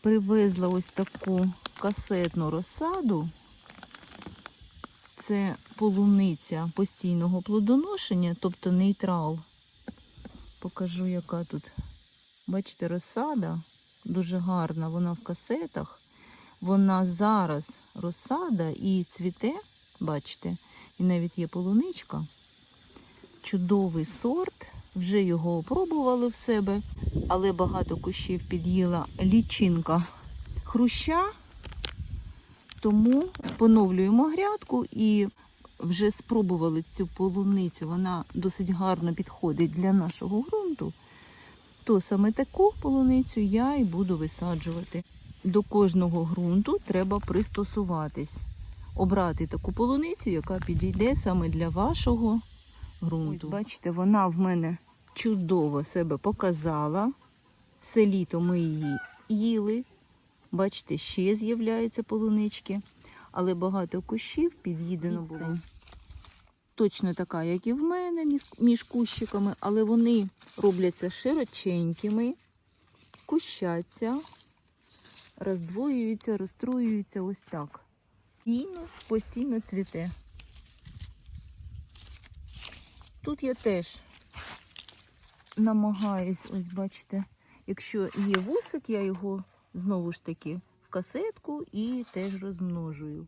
Привезла ось таку касетну розсаду. Це полуниця постійного плодоношення, тобто нейтрал. Покажу, яка тут. Бачите, розсада дуже гарна, вона в касетах. Вона зараз розсада і цвіте, бачите, і навіть є полуничка. Чудовий сорт. Вже його опробували в себе, але багато кущів під'їла лічинка хруща. Тому поновлюємо грядку і вже спробували цю полуницю. Вона досить гарно підходить для нашого ґрунту. То саме таку полуницю я і буду висаджувати. До кожного ґрунту треба пристосуватись, обрати таку полуницю, яка підійде саме для вашого ґрунту. Ось, бачите, вона в мене чудово себе показала. Все літо ми її їли. Бачите, ще з'являються полунички, але багато кущів під'їдено було. Точно така, як і в мене, між- кущиками, але вони робляться широченькими, кущаться, роздвоюються, розстроюються ось так. Постійно, постійно цвіте. Тут я теж намагаюсь, ось бачите, якщо є вусик, я його знову ж таки в касетку і теж розмножую.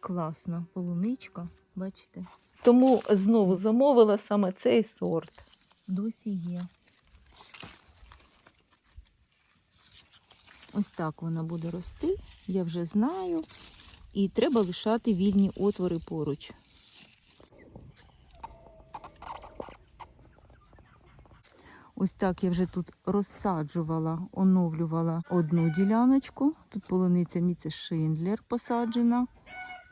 Класна полуничка, бачите? Тому знову замовила саме цей сорт. Досі є. Ось так вона буде рости, я вже знаю. І треба лишати вільні отвори поруч. Ось так я вже тут розсаджувала, оновлювала одну діляночку. Тут полуниця Міце Шиндлер посаджена.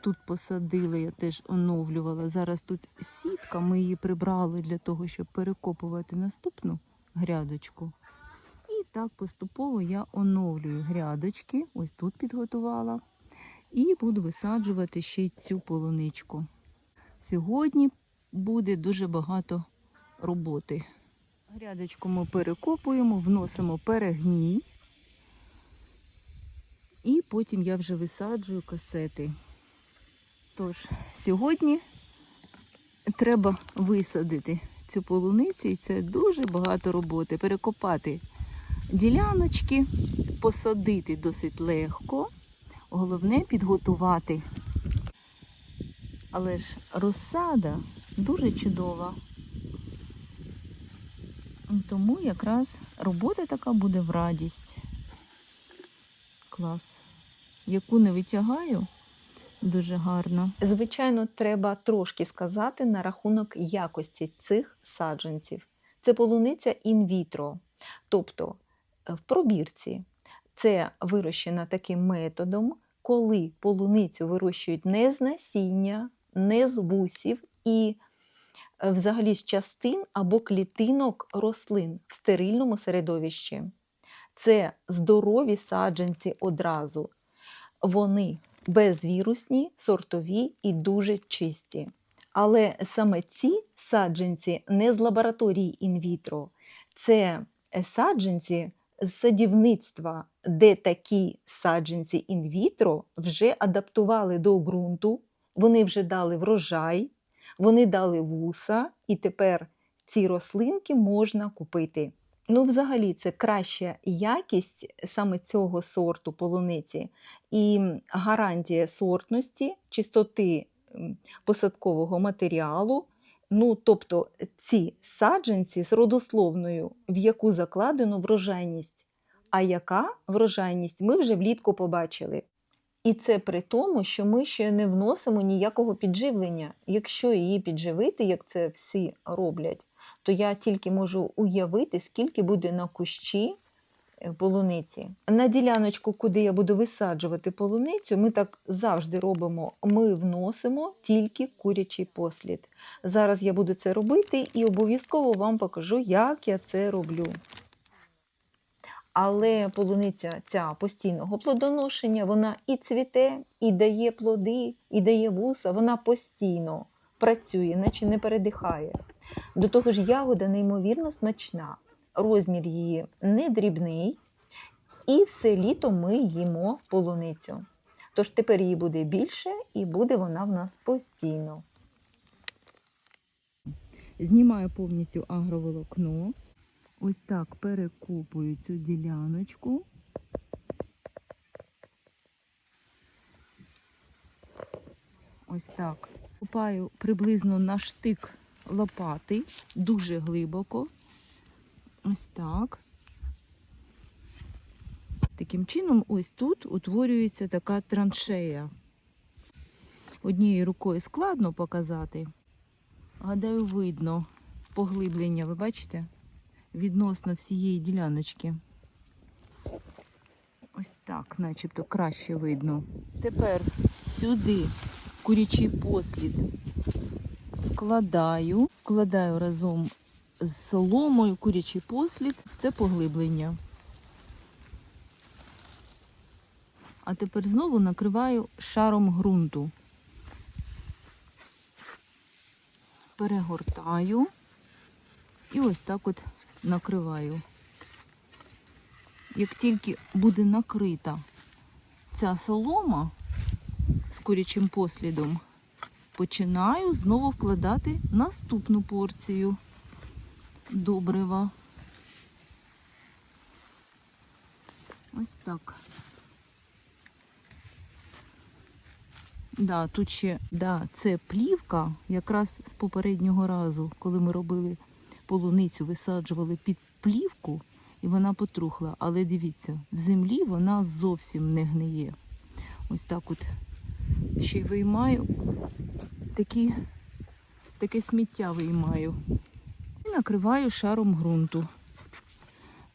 Тут посадила, я теж оновлювала. Зараз тут сітка, ми її прибрали для того, щоб перекопувати наступну грядочку. І так поступово я оновлюю грядочки. Ось тут підготувала. І буду висаджувати ще й цю полуничку. Сьогодні буде дуже багато роботи. Грядочку ми перекопуємо, вносимо перегній. І потім я вже висаджую касети. Тож, сьогодні треба висадити цю полуницю, і це дуже багато роботи. Перекопати діляночки, посадити досить легко. Головне підготувати. Але ж розсада дуже чудова. Тому якраз робота така буде в радість. Клас. Яку не витягаю, дуже гарно. Звичайно, треба трошки сказати на рахунок якості цих саджанців. Це полуниця інвітро, тобто е, в пробірці. Це вирощена таким методом, коли полуницю вирощують не з насіння, не з вусів і взагалі з частин або клітинок рослин в стерильному середовищі. Це здорові саджанці одразу. Вони безвірусні, сортові і дуже чисті. Але саме ці саджанці не з лабораторії інвітро, це е, саджанці з садівництва, де такі саджанці інвітро вже адаптували до ґрунту, вони вже дали врожай, вони дали вуса, і тепер ці рослинки можна купити. Ну, взагалі, це краща якість саме цього сорту полуниці і гарантія сортності, чистоти посадкового матеріалу. Ну, тобто ці саджанці з родословною, в яку закладено врожайність. А яка врожайність ми вже влітку побачили. І це при тому, що ми ще не вносимо ніякого підживлення. Якщо її підживити, як це всі роблять, то я тільки можу уявити, скільки буде на кущі е, полуниці. На діляночку, куди я буду висаджувати полуницю, ми так завжди робимо. Ми вносимо тільки курячий послід. Зараз я буду це робити і обов'язково вам покажу, як я це роблю. Але полуниця ця постійного плодоношення, вона і цвіте, і дає плоди, і дає вуса, вона постійно працює, наче не передихає. До того ж, ягода неймовірно смачна. Розмір її не дрібний, І все літо ми їмо полуницю. Тож тепер її буде більше і буде вона в нас постійно. Знімаю повністю агроволокно. Ось так перекопую цю діляночку. Ось так. Копаю приблизно на штик лопати, дуже глибоко. Ось так. Таким чином, ось тут утворюється така траншея. Однією рукою складно показати. Гадаю, видно поглиблення, ви бачите? Відносно всієї діляночки. Ось так, начебто краще видно. Тепер сюди курячий послід вкладаю, вкладаю разом з соломою курячий послід в це поглиблення. А тепер знову накриваю шаром ґрунту. перегортаю і ось так от накриваю. Як тільки буде накрита ця солома з курячим послідом, починаю знову вкладати наступну порцію добрива. Ось так. Да, тут ще да, це плівка, якраз з попереднього разу, коли ми робили полуницю, висаджували під плівку, і вона потрухла. Але дивіться, в землі вона зовсім не гниє. Ось так от ще й виймаю такі, таке сміття виймаю. І накриваю шаром ґрунту.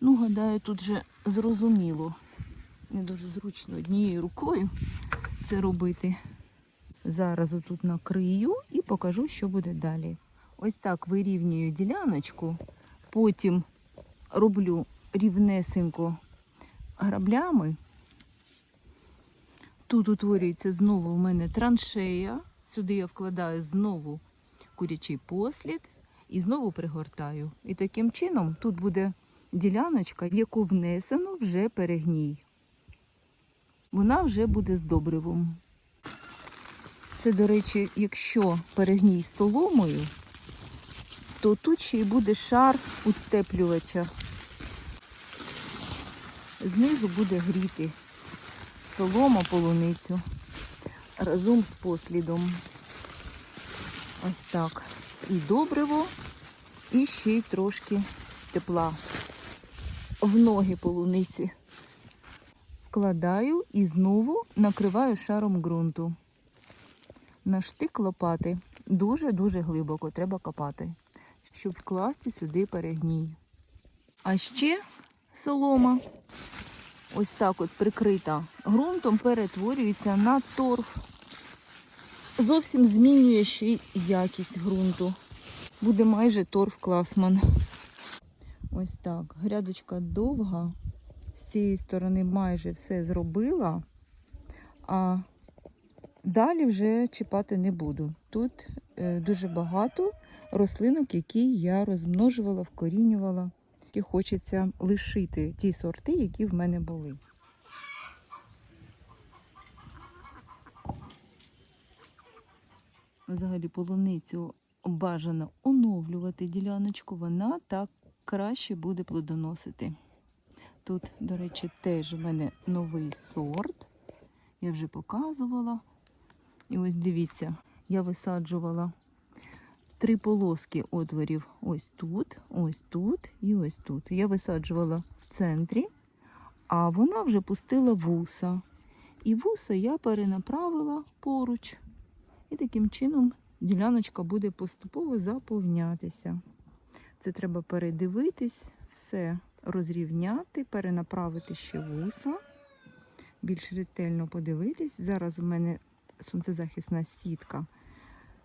Ну, гадаю, тут вже зрозуміло. Не дуже зручно однією рукою це робити. Зараз отут накрию і покажу, що буде далі. Ось так вирівнюю діляночку, потім роблю рівнесенько граблями. Тут утворюється знову в мене траншея. Сюди я вкладаю знову курячий послід і знову пригортаю. І таким чином тут буде діляночка, в яку внесено вже перегній. Вона вже буде з добривом. Це, до речі, якщо перегній з соломою, то тут ще й буде шар утеплювача. Знизу буде гріти солома полуницю разом з послідом. Ось так. І добриво, і ще й трошки тепла в ноги полуниці. Вкладаю і знову накриваю шаром ґрунту на штик лопати дуже-дуже глибоко треба копати, щоб вкласти сюди перегній. А ще солома, ось так от прикрита ґрунтом, перетворюється на торф. Зовсім змінює ще й якість ґрунту. Буде майже торф класман. Ось так. Грядочка довга. З цієї сторони майже все зробила. А Далі вже чіпати не буду. Тут е, дуже багато рослинок, які я розмножувала, вкорінювала. І хочеться лишити ті сорти, які в мене були. Взагалі полуницю бажано оновлювати діляночку, вона так краще буде плодоносити. Тут, до речі, теж в мене новий сорт. Я вже показувала. І ось дивіться, я висаджувала три полоски отворів. Ось тут, ось тут і ось тут. Я висаджувала в центрі, а вона вже пустила вуса. І вуса я перенаправила поруч. І таким чином діляночка буде поступово заповнятися. Це треба передивитись, все розрівняти, перенаправити ще вуса, більш ретельно подивитись. Зараз у мене сонцезахисна сітка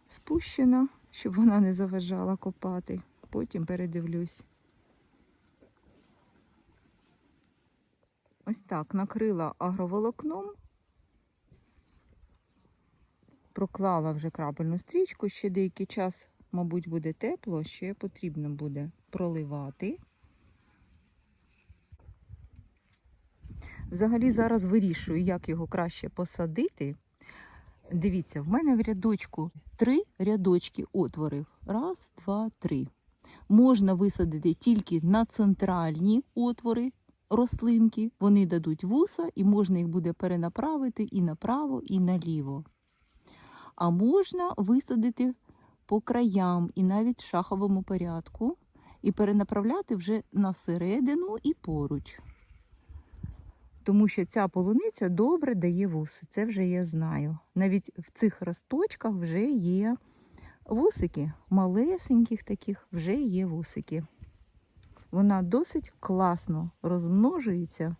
спущена, щоб вона не заважала копати. Потім передивлюсь. Ось так накрила агроволокном, проклала вже крапельну стрічку, ще деякий час, мабуть, буде тепло, ще потрібно буде проливати. Взагалі зараз вирішую, як його краще посадити. Дивіться, в мене в рядочку три рядочки отворів. Раз, два, три. Можна висадити тільки на центральні отвори рослинки. Вони дадуть вуса, і можна їх буде перенаправити і направо, і наліво. А можна висадити по краям і навіть в шаховому порядку, і перенаправляти вже на середину і поруч. Тому що ця полуниця добре дає вуси. Це вже я знаю. Навіть в цих росточках вже є вусики, малесеньких таких вже є вусики. Вона досить класно розмножується,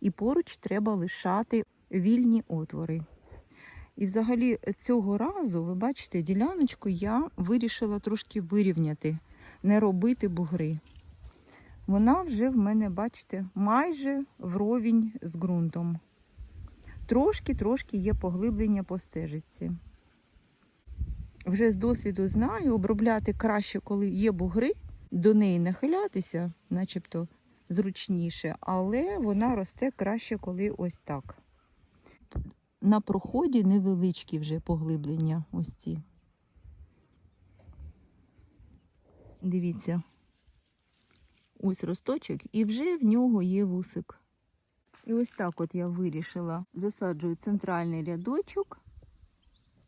і поруч треба лишати вільні отвори. І взагалі цього разу, ви бачите, діляночку я вирішила трошки вирівняти, не робити бугри. Вона вже в мене, бачите, майже вровень з ґрунтом. Трошки-трошки є поглиблення по стежиці. Вже з досвіду знаю, обробляти краще, коли є бугри, до неї нахилятися, начебто зручніше, але вона росте краще, коли ось так. На проході невеличкі вже поглиблення ось ці. Дивіться, ось росточок, і вже в нього є вусик. І ось так от я вирішила. Засаджую центральний рядочок.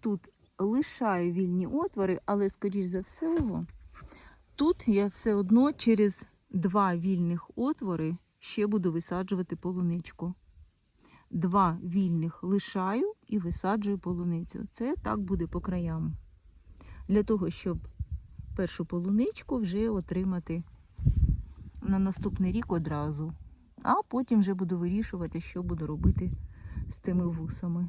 Тут лишаю вільні отвори, але, скоріш за всього, тут я все одно через два вільних отвори ще буду висаджувати полуничку. Два вільних лишаю і висаджую полуницю. Це так буде по краям. Для того, щоб першу полуничку вже отримати на наступний рік одразу. А потім вже буду вирішувати, що буду робити з тими вусами.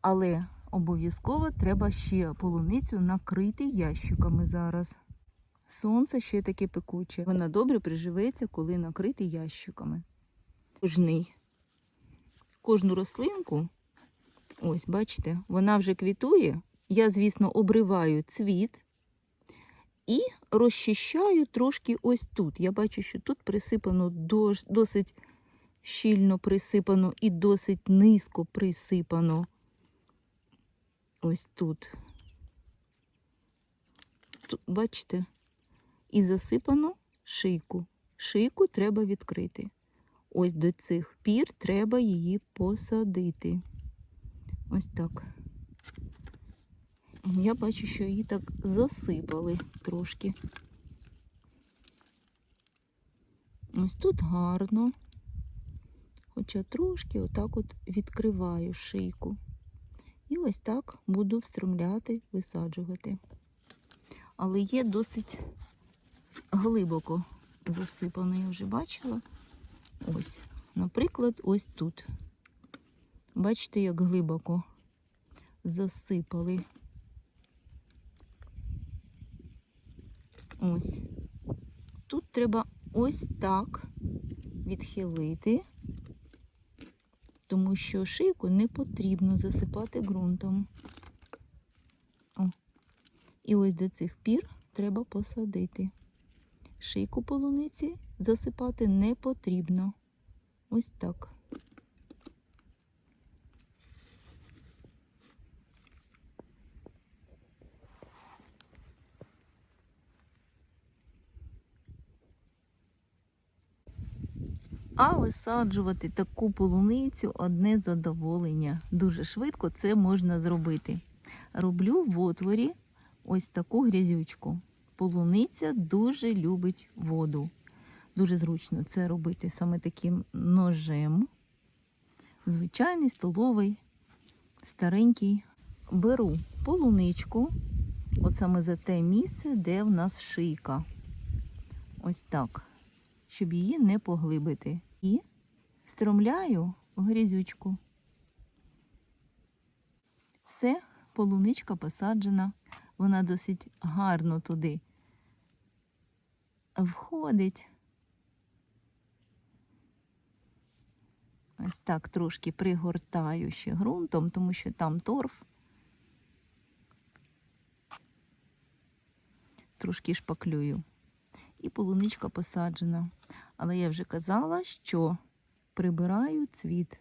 Але обов'язково треба ще полуницю накрити ящиками зараз. Сонце ще таке пекуче. Вона добре приживеться, коли накрити ящиками. Кожний. Кожну рослинку, ось бачите, вона вже квітує. Я, звісно, обриваю цвіт і розчищаю трошки ось тут. Я бачу, що тут присипано досить щільно присипано і досить низько присипано. Ось тут. Тут, бачите? І засипано шийку. Шийку треба відкрити. Ось до цих пір треба її посадити. Ось так. Я бачу, що її так засипали трошки. Ось тут гарно. Хоча трошки отак от відкриваю шийку. І ось так буду встромляти, висаджувати. Але є досить глибоко засипано, я вже бачила. Ось, наприклад, ось тут. Бачите, як глибоко засипали. Ось. Тут треба ось так відхилити, тому що шийку не потрібно засипати ґрунтом. О. І ось до цих пір треба посадити. Шийку полуниці засипати не потрібно. Ось так. А висаджувати таку полуницю одне задоволення. Дуже швидко це можна зробити. Роблю в отворі ось таку грязючку. Полуниця дуже любить воду. Дуже зручно це робити саме таким ножем. Звичайний столовий, старенький. Беру полуничку, от саме за те місце, де в нас шийка. Ось так, щоб її не поглибити. І встромляю в грязючку. Все, полуничка посаджена. Вона досить гарно туди входить. Ось так трошки пригортаю ще ґрунтом, тому що там торф. Трошки шпаклюю. І полуничка посаджена. Але я вже казала, що прибираю цвіт.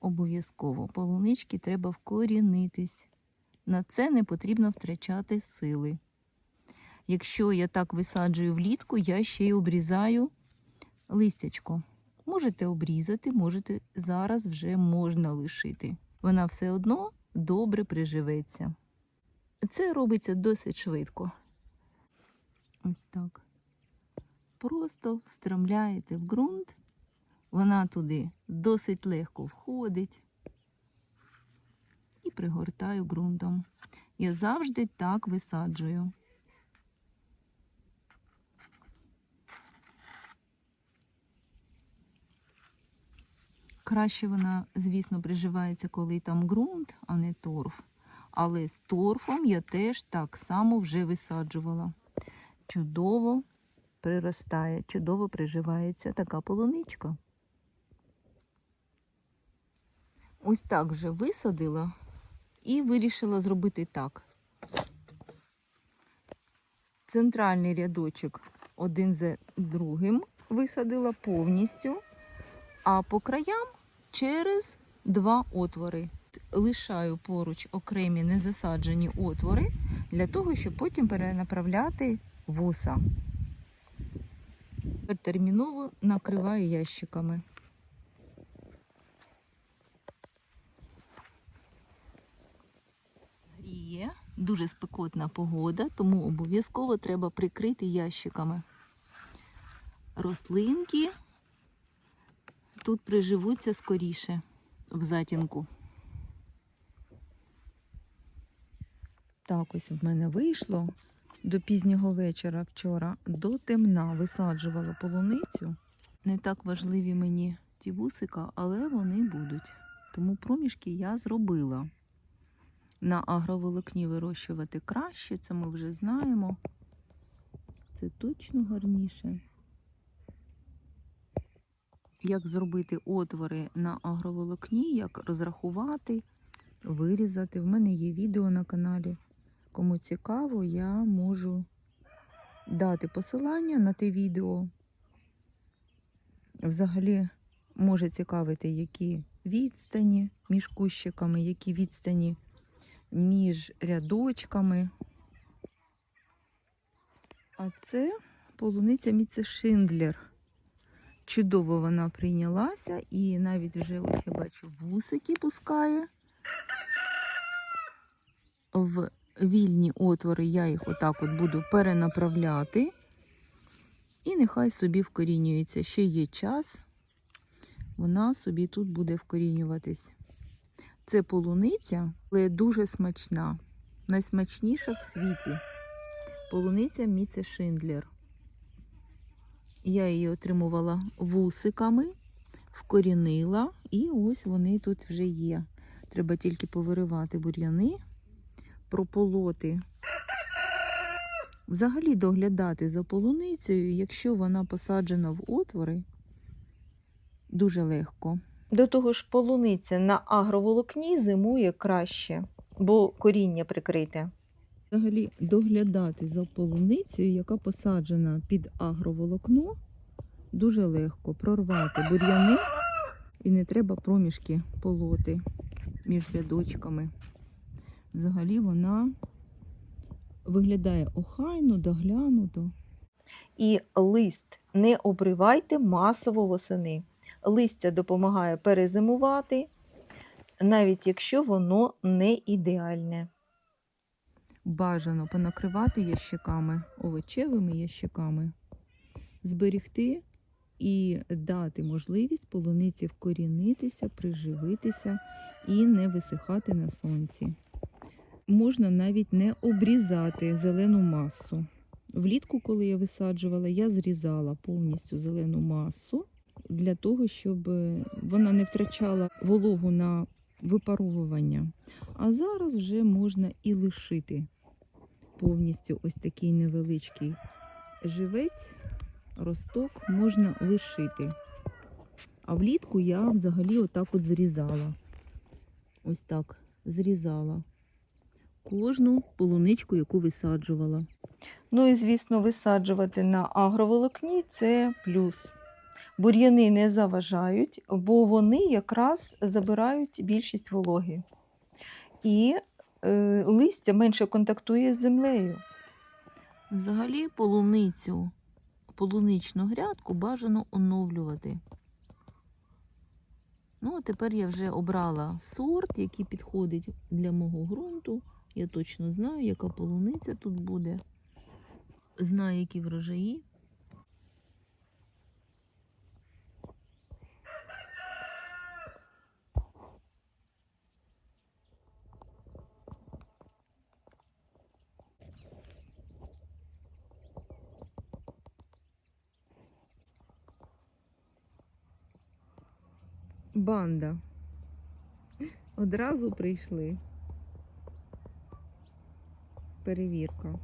Обов'язково полунички треба вкорінитись. На це не потрібно втрачати сили. Якщо я так висаджую влітку, я ще й обрізаю листячко. Можете обрізати, можете зараз вже можна лишити. Вона все одно добре приживеться. Це робиться досить швидко. Ось так. Просто встромляєте в ґрунт, вона туди досить легко входить і пригортаю ґрунтом. Я завжди так висаджую. Краще вона, звісно, приживається, коли там ґрунт, а не торф. Але з торфом я теж так само вже висаджувала. Чудово приростає, чудово приживається така полуничка. Ось так вже висадила і вирішила зробити так. Центральний рядочок один за другим висадила повністю, а по краям через два отвори. Лишаю поруч окремі незасаджені отвори для того, щоб потім перенаправляти вуса. Терміново накриваю ящиками. Дуже спекотна погода, тому обов'язково треба прикрити ящиками. Рослинки тут приживуться скоріше в затінку. Так ось в мене вийшло до пізнього вечора вчора до темна висаджувала полуницю. Не так важливі мені ті вусика, але вони будуть. Тому проміжки я зробила. На агроволокні вирощувати краще, це ми вже знаємо. Це точно гарніше. Як зробити отвори на агроволокні, як розрахувати, вирізати. В мене є відео на каналі. Кому цікаво, я можу дати посилання на те відео. Взагалі може цікавити, які відстані між кущиками, які відстані між рядочками. А це полуниця Міце Шиндлер. Чудово вона прийнялася, і навіть вже ось я бачу вусики пускає. В вільні отвори я їх отак от буду перенаправляти. І нехай собі вкорінюється. Ще є час, вона собі тут буде вкорінюватись. Це полуниця, але дуже смачна. Найсмачніша в світі. Полуниця Міце Шиндлер. Я її отримувала вусиками, вкорінила, і ось вони тут вже є. Треба тільки повиривати бур'яни, прополоти. Взагалі доглядати за полуницею, якщо вона посаджена в отвори, дуже легко. До того ж, полуниця на агроволокні зимує краще, бо коріння прикрите. Взагалі доглядати за полуницею, яка посаджена під агроволокно, дуже легко прорвати бур'яни і не треба проміжки полоти між рядочками. Взагалі вона виглядає охайно, доглянуто. І лист не обривайте масово восени. Листя допомагає перезимувати, навіть якщо воно не ідеальне. Бажано понакривати ящиками, овочевими ящиками, зберігти і дати можливість полуниці вкорінитися, приживитися і не висихати на сонці. Можна навіть не обрізати зелену масу. Влітку, коли я висаджувала, я зрізала повністю зелену масу для того, щоб вона не втрачала вологу на випаровування. А зараз вже можна і лишити повністю ось такий невеличкий живець, росток можна лишити. А влітку я взагалі отак от зрізала. Ось так зрізала кожну полуничку, яку висаджувала. Ну і, звісно, висаджувати на агроволокні це плюс. Бур'яни не заважають, бо вони якраз забирають більшість вологи. І е, листя менше контактує з землею. Взагалі полуницю, полуничну грядку бажано оновлювати. Ну, а тепер я вже обрала сорт, який підходить для мого ґрунту. Я точно знаю, яка полуниця тут буде. Знаю, які врожаї. Банда. Одразу прийшли. Перевірка.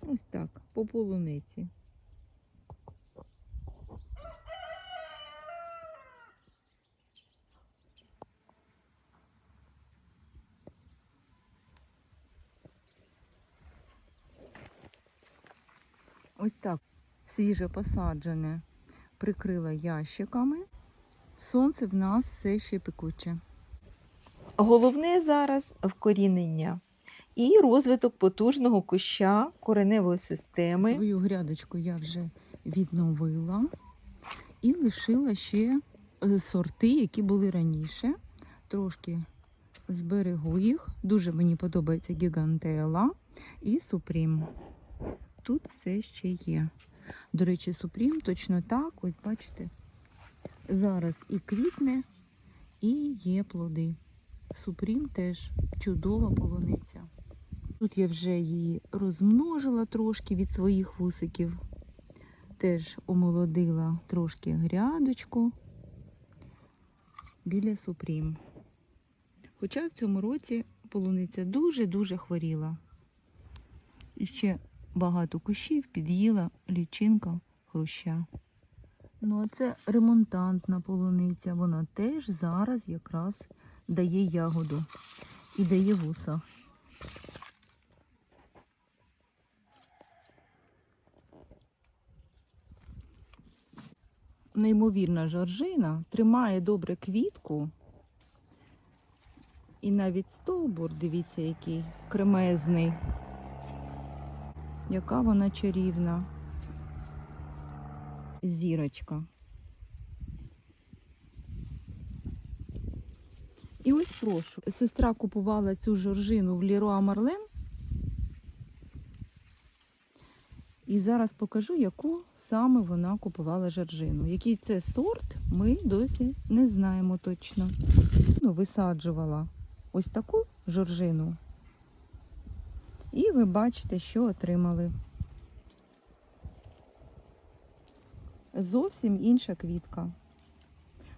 Ось так, по полуниці. Ось так свіже посаджене прикрила ящиками. Сонце в нас все ще пекуче. Головне зараз вкорінення і розвиток потужного куща кореневої системи. Свою грядочку я вже відновила і лишила ще е, сорти, які були раніше. Трошки зберегу їх. Дуже мені подобається гігантела і супрім. Тут все ще є. До речі, супрім точно так, ось бачите, зараз і квітне, і є плоди. Супрім теж чудова полуниця. Тут я вже її розмножила трошки від своїх вусиків. Теж омолодила трошки грядочку біля супрім. Хоча в цьому році полуниця дуже-дуже хворіла. І ще багато кущів під'їла лічинка хруща. Ну, а це ремонтантна полуниця. Вона теж зараз якраз дає ягоду і дає вуса. Неймовірна жоржина тримає добре квітку. І навіть стовбур, дивіться, який кремезний. Яка вона чарівна. Зірочка. І ось прошу. Сестра купувала цю жоржину в Ліруа Марлен. І зараз покажу, яку саме вона купувала жоржину. Який це сорт, ми досі не знаємо точно. Ну, висаджувала ось таку жоржину. І ви бачите, що отримали. Зовсім інша квітка.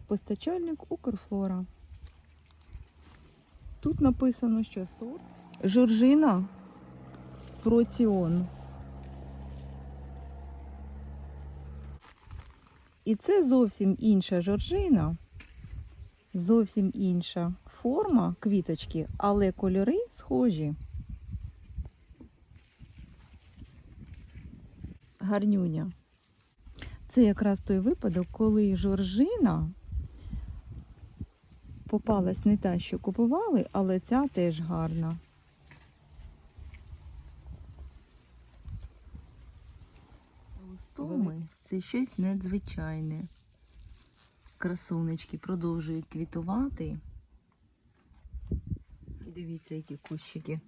Постачальник Укрфлора. Тут написано, що сорт жоржина проціон. І це зовсім інша жоржина, зовсім інша форма квіточки, але кольори схожі. Гарнюня. Це якраз той випадок, коли жоржина попалась не та, що купували, але ця теж гарна. Листоми це щось надзвичайне. Красунечки продовжують квітувати. Дивіться, які кущики.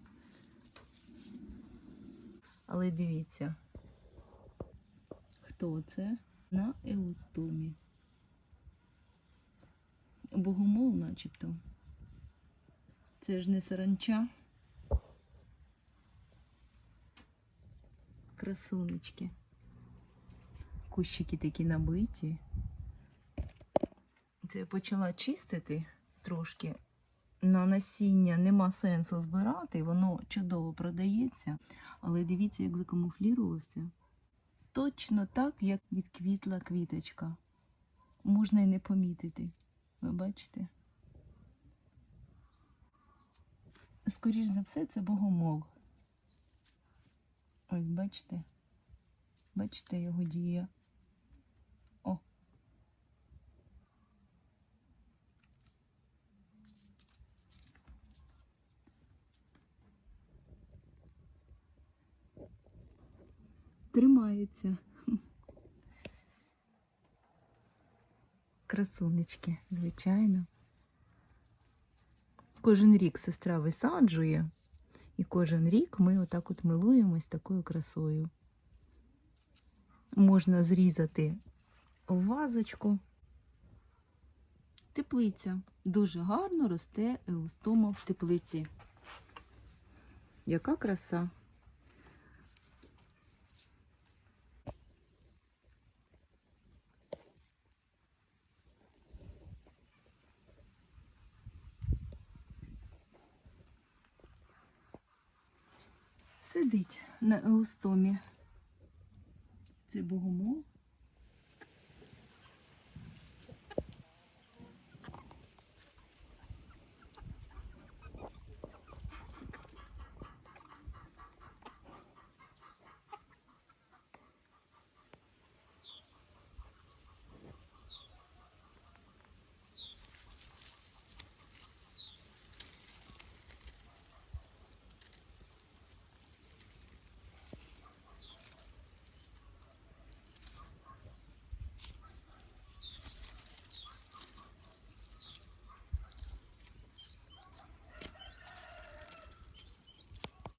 Але дивіться, хто це на еустомі. Богомол начебто. Це ж не саранча. Красунечки. Кущики такі набиті. Це я почала чистити трошки. На насіння нема сенсу збирати, воно чудово продається. Але дивіться, як закамуфлірувався точно так, як відквітла квіточка. Можна і не помітити. Ви бачите? Скоріше за все, це богомол. Ось бачите? Бачите його дія. Тримається. Красунечки, звичайно. Кожен рік сестра висаджує, і кожен рік ми отак от милуємось такою красою. Можна зрізати в вазочку. Теплиця. Дуже гарно росте еустома в теплиці. Яка краса. Сидить на еустомі. Це богомол